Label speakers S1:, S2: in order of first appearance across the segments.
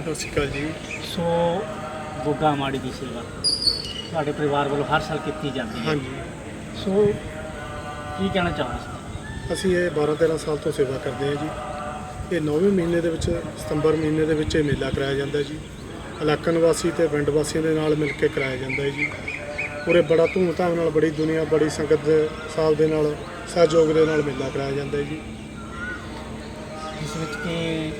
S1: ਅਕਾਲ
S2: ਸਤਿ ਸ਼੍ਰੀ ਅਕਾਲ ਜੀ।
S1: ਸੋ ਗੁੱਗਾ ਮਾੜੀ ਦੀ ਸੇਵਾ ਤੁਹਾਡੇ ਪਰਿਵਾਰ ਵੱਲੋਂ ਹਰ ਸਾਲ ਕੀਤੀ ਜਾਂਦੀ ਹੈ।
S2: ਹਾਂਜੀ।
S1: ਸੋ ਕੀ ਕਹਿਣਾ ਚਾਹੁੰਦੇ ਸੀ
S2: ਅਸੀਂ ਇਹ 12 13 ਸਾਲ ਤੋਂ ਸੇਵਾ ਕਰਦੇ ਹਾਂ ਜੀ। ਇਹ 9ਵੇਂ ਮਹੀਨੇ ਦੇ ਵਿੱਚ ਸਤੰਬਰ ਮਹੀਨੇ ਦੇ ਵਿੱਚ ਇਹ ਮੇਲਾ ਕਰਾਇਆ ਜਾਂਦਾ ਜੀ। ਇਲਾਕਾ ਨਿਵਾਸੀ ਤੇ ਪਿੰਡ ਵਾਸੀਆਂ ਦੇ ਨਾਲ ਮਿਲ ਕੇ ਕਰਾਇਆ ਜਾਂਦਾ ਹੈ ਜੀ। ਪੂਰੇ ਬੜਾ ਧੂਮਧਾਮ ਨਾਲ ਬੜੀ ਦੁਨੀਆ ਬੜੀ ਸੰਗਤ ਦੇ ਸਾਲ ਦੇ ਨਾਲ ਸਹਿਯੋਗ ਦੇ ਨਾਲ ਮੇਲਾ ਕਰਾਇਆ ਜਾਂਦਾ ਹੈ ਜੀ।
S1: ਜਿਸ ਵਿੱਚ ਕਿ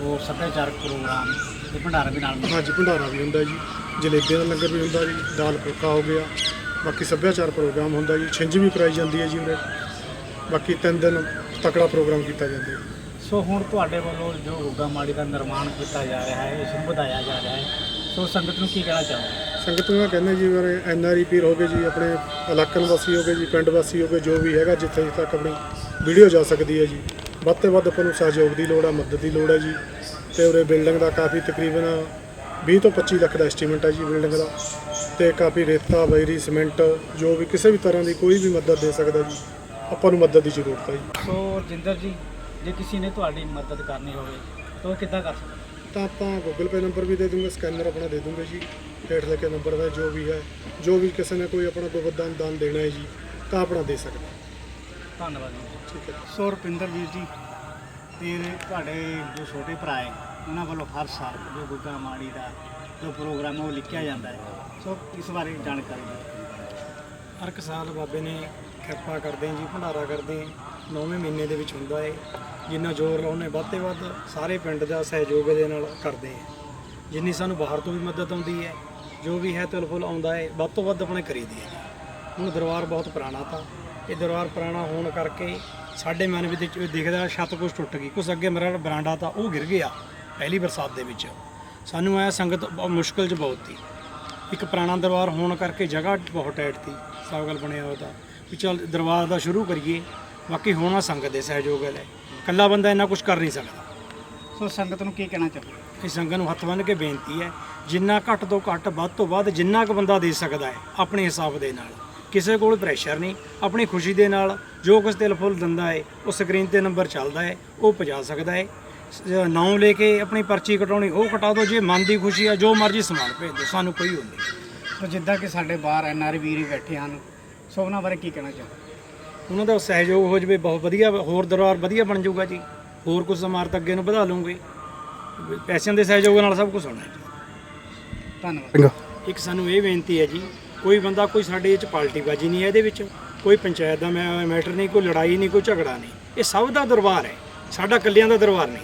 S1: ਉਹ ਸੱਭਿਆਚਾਰਕ ਪ੍ਰੋਗਰਾਮ ਤੇ ਭੰਡਾਰਾ ਵੀ ਨਾਲ ਮਿਲਦਾ
S2: ਹਾਂਜੀ ਭੰਡਾਰਾ ਵੀ ਹੁੰਦਾ ਜੀ। ਜਲੇਬੀਆਂ ਦਾ ਲੰਗਰ ਵੀ ਹੁੰਦਾ ਜੀ ਦਾਲ ਫੁਲਕਾ ਹੋ ਗਿਆ। ਬਾਕੀ ਸੱਭਿਆਚਾਰ ਪ੍ਰੋਗਰਾਮ ਹੁੰਦਾ ਜੀ ਛਿੰਝ ਵੀ ਕਰਾਈ ਜਾਂਦੀ ਹੈ ਜੀ ਉਰੇ। ਬਾਕੀ ਤਿੰਨ ਦਿਨ ਤਕੜਾ ਪ੍ਰੋਗਰਾਮ ਕੀਤਾ ਜਾਂਦਾ ਹੈ
S1: ਸੋ ਹੁਣ ਤੁਹਾਡੇ ਵੱਲੋਂ ਜੋ ਗੁੱਗਾ ਮਾੜੀ ਦਾ ਨਿਰਮਾਣ ਕੀਤਾ ਜਾ ਰਿਹਾ ਹੈ ਇਸ ਨੂੰ ਵਧਾਇਆ ਜਾ ਰਿਹਾ ਹੈ ਸੋ ਸੰਗਤ ਨੂੰ ਕੀ ਕਹਿਣਾ ਚਾਹੁੰਦੇ
S2: ਸੰਗਤ ਨੂੰ ਇਹ ਕਹਿੰਦੇ ਜੀ ਬਾਰੇ ਐਨ ਆਰ ਈ ਪੀਰ ਹੋ ਗਏ ਜੀ ਆਪਣੇ ਇਲਾਕਨ ਵਾਸੀ ਹੋ ਗਏ ਜੀ ਪਿੰਡ ਵਾਸੀ ਹੋ ਗਏ ਜੋ ਵੀ ਹੈਗਾ ਜਿੱਥੇ ਤੱਕ ਆਪਣੀ ਵੀਡੀਓ ਜਾ ਸਕਦੀ ਹੈ ਜੀ। ਵੱਧ ਤੋਂ ਵੱਧ ਆਪਾਂ ਨੂੰ ਸਹਿਯੋਗ ਦੀ ਲੋੜ ਆ ਮਦਦ ਦੀ ਲੋੜ ਹੈ ਜੀ। ਤੇ ਉਰੇ ਬਿਲਡਿੰਗ ਦਾ ਕਾਫੀ ਤਕਰੀਬਨ 20 ਤੋਂ 25 ਲੱਖ ਦਾ ਐਸਟੀਮੇਟ ਹੈ ਜੀ ਬਿਲਡਿੰਗ ਦਾ। ਤੇ ਕਾਫੀ ਰੇਤਾ ਬਜਰੀ ਸੀਮੈਂਟ ਜੋ ਵੀ ਕਿਸੇ ਵੀ ਤਰ੍ਹਾਂ ਦੀ ਕੋਈ ਵੀ ਮਦਦ ਦੇ ਸਕਦਾ ਜੀ ਆਪਾਂ ਨੂੰ ਮਦਦ ਦੀ ਜ਼ਰੂਰਤ ਹੈ ਜੀ।
S1: ਸੋ ਜਿੰਦਰ ਜੀ ਜੇ ਕਿਸੇ ਨੇ ਤੁਹਾਡੀ ਮਦਦ ਕਰਨੀ ਹੋਵੇ ਤਾਂ ਉਹ ਕਿੱਦਾਂ ਕਰ ਸਕਦਾ?
S2: ਤਾਂ ਆਪਾਂ ਗੂਗਲ ਪੇ ਨੰਬਰ ਵੀ ਦੇ ਦੂੰਗੇ ਸਕੈਨਰ ਆਪਣਾ ਦੇ ਦੂੰਗੇ ਜੀ ਹੇਠ ਲਿਖੇ ਨੰਬਰ ਦਾ ਜੋ ਵੀ ਹੈ ਜੋ ਵੀ ਕਿਸੇ ਨੇ ਕੋਈ ਆਪਣਾ ਗੋਬਰਦਾਨ ਦਾਨ ਦੇਣਾ ਹੈ ਜੀ ਤਾਂ ਆਪਣਾ ਦੇ ਸਕਦਾ।
S1: ਧੰਨਵਾਦ ਜੀ।
S2: ਠੀਕ ਹੈ।
S1: ਸੋ ਰੁਪਿੰਦਰਜੀਤ ਜੀ ਤੇ ਤੁਹਾਡੇ ਜੋ ਛੋਟੇ ਭਰਾ ਹੈ ਉਹਨਾਂ ਵੱਲੋਂ ਹਰ ਸਾਲ ਜੋ ਗੁੱਗਾ ਮਾੜੀ ਦਾ ਜੋ ਪ੍ਰੋਗਰਾਮ ਹੈ ਉਹ ਲਿਖਿਆ ਜਾਂਦਾ ਹੈ। ਸੋ ਇਸ ਬਾਰੇ ਜਾਣਕਾਰੀ ਦਿਓ।
S3: ਹਰ ਇੱਕ ਸਾਲ ਬਾਬੇ ਨੇ ਕਿਰਪਾ ਕਰਦੇ ਹਾਂ ਜੀ ਭੰਡਾਰਾ ਕਰਦੇ ਹਾਂ। ਨੌਵੇਂ ਮਹੀਨੇ ਦੇ ਵਿੱਚ ਹੁੰਦਾ ਹੈ। ਜਿੰਨਾ ਜ਼ੋਰ ਲਾਉਨੇ ਵੱਧ ਤੇ ਵੱਧ ਸਾਰੇ ਪਿੰਡ ਦਾ ਸਹਿਯੋਗ ਦੇ ਨਾਲ ਕਰਦੇ ਹਾਂ। ਜਿੰਨੀ ਸਾਨੂੰ ਬਾਹਰ ਤੋਂ ਵੀ ਮਦਦ ਆਉਂਦੀ ਹੈ ਜੋ ਵੀ ਹੈ ਤਿਲਫੁਲ ਆਉਂਦਾ ਹੈ ਵੱਧ ਤੋਂ ਵੱਧ ਆਪਣੇ ਕਰੀਦੀ ਹੈ ਹੁਣ ਦਰਬਾਰ ਬਹੁਤ ਪੁਰਾਣਾ ਤਾਂ ਇਹ ਦਰਬਾਰ ਪੁਰਾਣਾ ਹੋਣ ਕਰਕੇ ਸਾਡੇ ਮਨ ਵਿੱਚ ਦਿਖਦਾ ਛੱਤ ਕੁਛ ਟੁੱਟ ਗਈ। ਕੁਛ ਅੱਗੇ ਮੇਰਾ ਬਰਾਂਡਾ ਤਾਂ ਉਹ ਗਿਰ ਗਿਆ ਪਹਿਲੀ ਬਰਸਾਤ ਦੇ ਵਿੱਚ। ਸਾਨੂੰ ਐ ਸੰਗਤ ਮੁਸ਼ਕਲ 'ਚ ਬਹੁਤ ਸੀ। ਇੱਕ ਪੁਰਾਣਾ ਦਰਬਾਰ ਹੋਣ ਕਰਕੇ ਜਗ੍ਹਾ ਬਹੁਤ ਟਾਈਟ ਸੀ। ਸਭ ਗੱਲ ਬਣਿਆ ਹੋਇਆ ਤਾਂ ਵੀ ਚੱਲ ਦਰਬਾਰ ਦਾ ਸ਼ੁਰੂ ਕਰੀਏ। ਬਾਕੀ ਹੋਣਾ ਸੰਗਤ ਦੇ ਸਹਿਯੋਗ ਹੈ ਇਕੱਲਾ ਬੰਦਾ ਇੰਨਾ ਕੁਝ ਕਰ ਨਹੀਂ ਸਕਦਾ।
S1: ਸੋ ਸੰਗਤ ਨੂੰ ਕੀ ਕਹਿਣਾ ਚਾਹੁੰਦੇ
S3: ਇਸ ਸੰਗਤ ਨੂੰ ਹੱਥ ਬੰਨ੍ਹ ਕੇ ਬੇਨਤੀ ਹੈ ਜਿੰਨਾ ਘੱਟ ਤੋਂ ਘੱਟ ਵੱਧ ਤੋਂ ਵੱਧ ਜਿੰਨਾ ਕੁ ਬੰਦਾ ਦੇ ਸਕਦਾ ਹੈ ਆਪਣੇ ਹਿਸਾਬ ਦੇ ਨਾਲ। ਕਿਸੇ ਕੋਲ ਪ੍ਰੈਸ਼ਰ ਨਹੀਂ ਆਪਣੀ ਖੁਸ਼ੀ ਦੇ ਨਾਲ ਜੋ ਕੁਝ ਦਿਲ ਫੁੱਲ ਦਿੰਦਾ ਹੈ ਉਹ ਸਕਰੀਨ ਤੇ ਨੰਬਰ ਚੱਲਦਾ ਹੈ ਉਹ ਪਹੁੰਚਾ ਸਕਦਾ ਹੈ। ਨਾਮ ਲੈ ਕੇ ਆਪਣੀ ਪਰਚੀ ਕਟਾਉਣੀ ਉਹ ਕਟਾ ਦਿਓ ਜੇ ਮਨ ਦੀ ਖੁਸ਼ੀ ਆ ਜੋ ਮਰਜ਼ੀ ਸਮਾਨ ਭੇਜ ਦਿਓ ਸਾਨੂੰ ਕੋਈ ਉਹ ਨਹੀਂ।
S1: ਸੋ ਜਿੱਦਾਂ ਕਿ ਸਾਡੇ ਬਾਹਰ ਐਨਆਰ ਵੀਰ ਵੀ ਬੈਠੇ ਹਨ ਸੋ ਉਹਨਾਂ ਬਾਰੇ ਕੀ ਕਹਿਣਾ ਚਾਹੁੰਦੇ
S3: ਉਹਨਾਂ ਦਾ ਸਹਿਯੋਗ ਹੋ ਜਵੇ ਬਹੁਤ ਵਧੀਆ ਹੋਰ ਦਰਬਾਰ ਵਧੀਆ ਬਣ ਜਾਊਗਾ ਜੀ। ਹੋਰ ਕੁਝ ਇਮਾਰਤ ਅੱਗੇ ਨੂੰ ਵਧਾ ਲਵਾਂਗੇ ਪੈਸਿਆਂ ਦੇ ਸਹਿਯੋਗ ਨਾਲ ਸਭ ਕੁਝ ਹੋਣਾ ਹੈ
S1: ਧੰਨਵਾਦ।
S3: ਇੱਕ ਸਾਨੂੰ ਇਹ ਬੇਨਤੀ ਹੈ ਜੀ ਕੋਈ ਬੰਦਾ ਕੋਈ ਸਾਡੇ 'ਚ ਪਾਰਟੀਬਾਜੀ ਨਹੀਂ ਹੈ ਇਹਦੇ ਵਿੱਚ, ਕੋਈ ਪੰਚਾਇਤ ਦਾ ਮੈਂ- ਮੈਟਰ ਨਹੀਂ, ਕੋਈ ਲੜਾਈ ਨਹੀਂ, ਕੋਈ ਝਗੜਾ ਨਹੀਂ। ਇਹ ਸਭ ਦਾ ਦਰਬਾਰ ਹੈ, ਸਾਡਾ ਇਕੱਲਿਆਂ ਦਾ ਦਰਬਾਰ ਨਹੀਂ।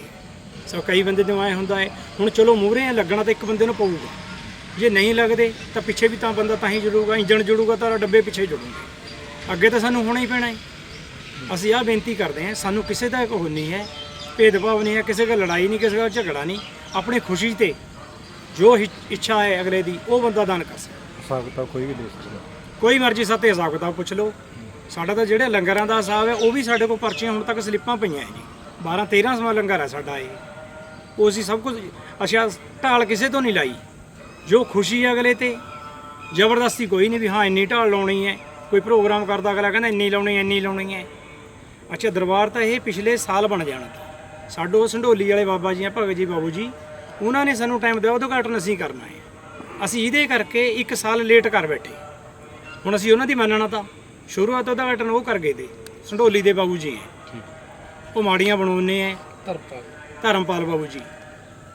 S3: ਸੋ ਕਈ ਬੰਦੇ ਨੂੰ ਐ ਹੁੰਦਾ ਹੈ, ਹੁਣ ਚਲੋ ਮੂਹਰੇ ਲੱਗਣਾ ਤਾਂ ਇੱਕ ਬੰਦੇ ਨੂੰ ਪਊਗਾ। ਜੇ ਨਹੀਂ ਲੱਗਦੇ, ਤਾਂ ਪਿੱਛੇ ਵੀ ਤਾਂ ਬੰਦਾ ਤਾਂ ਹੀ ਜੁੜੂਗਾ, ਇੰਜਣ ਜੁੜੂਗਾ ਤਾਂ ਡੱਬੇ ਪਿੱਛੇ ਜੁੜੂਗੇ। ਅੱਗੇ ਤਾਂ ਸਾਨੂੰ ਹੋਣਾ ਹੀ ਪੈਣਾ ਹੈ। ਅਸੀਂ ਆਹ ਬੇਨਤੀ ਕਰਦੇ ਹਾਂ, ਸਾਨੂੰ ਕਿਸੇ ਦਾ ਉਹ ਨਹੀਂ ਹੈ, ਭੇਦਭਾਵ ਨਹੀਂ ਹੈ, ਕਿਸੇ ਦਾ ਲੜਾਈ ਨਹੀਂ, ਕਿਸੇ ਦਾ ਝਗੜਾ ਨਹੀਂ। ਆਪਣੀ ਖੁਸ਼ੀ ਤੇ ਜੋ ਹੀ ਇੱਛਾ ਹੈ ਅਗਲੇ ਦੀ, ਉਹ ਬੰਦਾ ਦਾਨ ਕਰ ਸਕਦਾ।
S4: ਸਕਦਾ ਕੋਈ ਵੀ ਦੇ ਸਕਦਾ।
S3: ਕੋਈ ਮਰਜ਼ੀ ਸਾਤੇ ਹਿਸਾਬ ਕਿਤਾਬ ਪੁੱਛ ਲਓ। ਸਾਡਾ ਤਾਂ ਜਿਹੜੇ ਲੰਗਰਾਂ ਦਾ ਹਿਸਾਬ ਹੈ, ਉਹ ਵੀ ਸਾਡੇ ਕੋਲ ਪਰਚੀਆਂ ਹੁਣ ਤੱਕ ਸਲਿੱਪਾਂ ਪਈਆਂ ਹੈ ਜੀ। 12 13 ਸਮਾਂ ਲੰਗਰ ਹੈ ਸਾਡਾ ਇਹ। ਉਹ ਅਸੀਂ ਸਭ ਕੁਝ ਅੱਛਾ ਢਾਲ ਕਿਸੇ ਤੋਂ ਨਹੀਂ ਲਾਈ। ਜੋ ਖੁਸ਼ੀ ਹੈ ਅਗਲੇ ਤੇ। ਜ਼ਬਰਦਸਤੀ ਕੋਈ ਨਹੀਂ ਵੀ ਹਾਂ, ਇੰਨੀ ਢਾਲ ਲਾਉਣੀ ਹੈ। ਕੋਈ ਪ੍ਰੋਗਰਾਮ ਕਰਦਾ, ਅਗਲਾ ਕਹਿੰਦਾ ਇੰਨੀ ਲਾਉਣੀ ਹੈ, ਇੰਨੀ ਲਾਉਣੀ ਹੈ। ਅੱਛਾ, ਦਰਬਾਰ ਤਾਂ ਇਹ ਪਿਛਲੇ ਸਾਲ ਬਣ ਜਾਣਾ ਸੀ ਸਾਡੋ ਸੰਢੋਲੀ ਵਾਲੇ ਬਾਬਾ ਜੀ ਆ, ਭਗਤ ਜੀ ਬਾਬੂ ਜੀ। ਉਹਨਾਂ ਨੇ ਸਾਨੂੰ ਟਾਈਮ ਦਿਆ ਉਦਘਾਟਨ ਅਸੀਂ ਕਰਨਾ ਹੈ। ਅਸੀਂ ਇਹਦੇ ਕਰਕੇ ਇੱਕ ਸਾਲ ਲੇਟ ਕਰ ਬੈਠੇ। ਹੁਣ ਅਸੀਂ ਉਹਨਾਂ ਦੀ ਮੰਨਣਾ ਤਾਂ ਸ਼ੁਰੂਆਤ ਉਦਘਾਟਨ ਉਹ ਕਰ ਗਏ ਤੇ ਸੰਢੋਲੀ ਦੇ ਬਾਬੂ ਜੀ ਹੈ। ਉਹ ਮਾੜੀਆਂ ਬਣਾਉਣੇ ਹੈ।
S1: ਧਰਪਾਲ
S3: ਧਰਮਪਾਲ ਬਾਬੂ ਜੀ।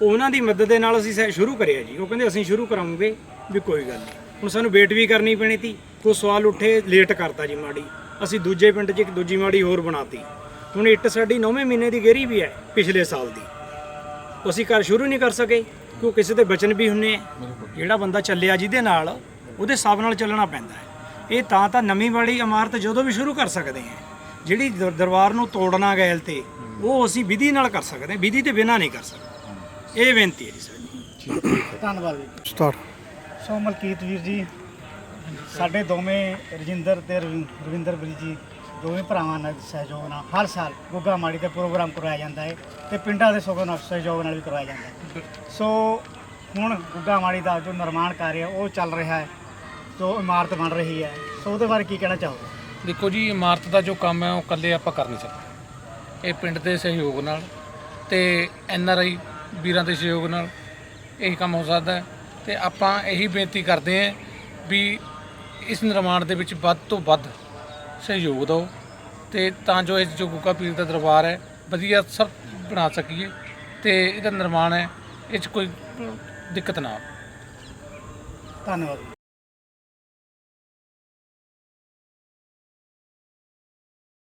S3: ਉਹਨਾਂ ਦੀ ਮਦਦ ਦੇ ਨਾਲ ਅਸੀਂ ਸ- ਸ਼ੁਰੂ ਕਰਿਆ ਜੀ। ਉਹ ਕਹਿੰਦੇ ਅਸੀਂ ਸ਼ੁਰੂ ਕਰਾਂਗੇ ਵੀ ਕੋਈ ਗੱਲ ਨਹੀਂ। ਹੁਣ ਸਾਨੂੰ ਵੇਟ ਵੀ ਕਰਨੀ ਪੈਣੀ ਤੀ। ਕੋਈ ਸਵਾਲ ਉੱਠੇ ਲੇਟ ਕਰਤਾ ਜੀ ਮਾੜੀ। ਅਸੀਂ ਦੂਜੇ ਪਿੰਡ 'ਚ ਇੱਕ ਦੂਜੀ ਮਾੜੀ ਹੋਰ ਬਣਾਤੀ। ਹੁਣ ਇੱਟ ਸਾਡੀ 9ਵੇਂ ਮਹੀਨੇ ਦੀ ਗੇਰੀ ਵੀ ਹੈ ਪਿਛਲੇ ਸਾਲ ਦੀ। ਅਸੀਂ ਘਰ ਸ਼ੁਰੂ ਨਹੀਂ ਕਰ ਸਕੇ। ਕਿਉਂ ਕਿਸੇ ਦੇ ਬਚਨ ਵੀ ਹੁੰਨੇ ਆ? ਜਿਹੜਾ ਬੰਦਾ ਚੱਲਿਆ ਜਿਹਦੇ ਨਾਲ ਉਹਦੇ ਹਿਸਾਬ ਨਾਲ ਚੱਲਣਾ ਪੈਂਦਾ ਹੈ। ਇਹ ਤਾਂ ਤਾਂ ਨਵੀਂ ਵਾਲੀ ਇਮਾਰਤ ਜਦੋਂ ਵੀ ਸ਼ੁਰੂ ਕਰ ਸਕਦੇ ਹਾਂ। ਜਿਹੜੀ ਦਰ- ਦਰਬਾਰ ਨੂੰ ਤੋੜਨਾ ਗੈਲ ਤੇ ਉਹ ਅਸੀਂ ਵਿਧੀ ਨਾਲ ਕਰ ਸਕਦੇ ਹਾਂ। ਵਿਧੀ ਤੇ ਬਿਨਾਂ ਨਹੀਂ ਕਰ ਸਕਦੇ। ਇਹ ਬੇਨਤੀ ਹੈ ਜੀ ਸਾਡੀ।
S1: ਧੰਨਵਾਦ ਜੀ।
S2: ਸਟਾਰਟ
S1: ਸੋ ਮਲਕੀਤ ਵੀਰ ਜੀ ਸਾਡੇ ਦੋਵੇਂ ਰਜਿੰਦਰ ਤੇ ਰਵਿ- ਰਵਿੰਦਰ ਵੀਰ ਜੀ ਦੋਵੇਂ ਭਰਾਵਾਂ ਨਾਲ ਸਹਿਯੋਗ ਨਾਲ ਹਰ ਸਾਲ ਗੁੱਗਾ ਮਾੜੀ ਤੇ ਪ੍ਰੋਗਰਾਮ ਕਰਵਾਇਆ ਜਾਂਦਾ ਹੈ ਤੇ ਪਿੰਡਾਂ ਦੇ ਸਗੋਂ ਨਾਲ ਸਹਿਯੋਗ ਨਾਲ ਵੀ ਕਰਵਾਇਆ ਜਾਂਦਾ ਹੈ। ਸੋ ਹੁਣ ਗੁੱਗਾ ਮਾੜੀ ਦਾ ਜੋ ਨਿਰਮਾਣ ਕਾਰਜ ਹੈ, ਉਹ ਚੱਲ ਰਿਹਾ ਹੈ, ਜੋ ਇਮਾਰਤ ਬਣ ਰਹੀ ਹੈ। ਸੋ ਉਹਦੇ ਬਾਰੇ ਕੀ ਕਹਿਣਾ ਚਾਹੋਗੇ?
S4: ਦੇਖੋ ਜੀ, ਇਮਾਰਤ ਦਾ ਜੋ ਕੰਮ ਹੈ, ਉਹ ਇਕੱਲੇ ਆਪਾਂ ਕਰ ਨਹੀਂ ਸਕਦੇ। ਇਹ ਪਿੰਡ ਦੇ ਸਹਿਯੋਗ ਨਾਲ ਤੇ ਐਨ ਆਰ ਆਈ ਵੀਰਾਂ ਦੇ ਸਹਿਯੋਗ ਨਾਲ ਇਹ ਕੰਮ ਹੋ ਸਕਦਾ ਹੈ। ਤੇ ਆਪਾਂ ਇਹੀ ਬੇਨਤੀ ਕਰਦੇ ਹਾਂ ਵੀ ਇਸ ਨਿਰਮਾਣ ਦੇ ਵਿੱਚ ਵੱਧ ਤੋਂ ਵੱਧ ਸਹਿਯੋਗ ਦਿਓ ਤੇ ਤਾਂ ਜੋ ਇਹ ਜੋ ਗੁੱਗਾ ਪੀਰ ਦਾ ਦਰਬਾਰ ਹੈ, ਵਧੀਆ ਸਭ ਬਣਾ ਸਕੀਏ ਤੇ ਇਹਦਾ ਨਿਰਮਾਣ ਹੈ, ਇਹ 'ਚ ਕੋਈ ਦਿੱਕਤ ਨਾ ਆਵੇ।
S1: ਧੰਨਵਾਦ।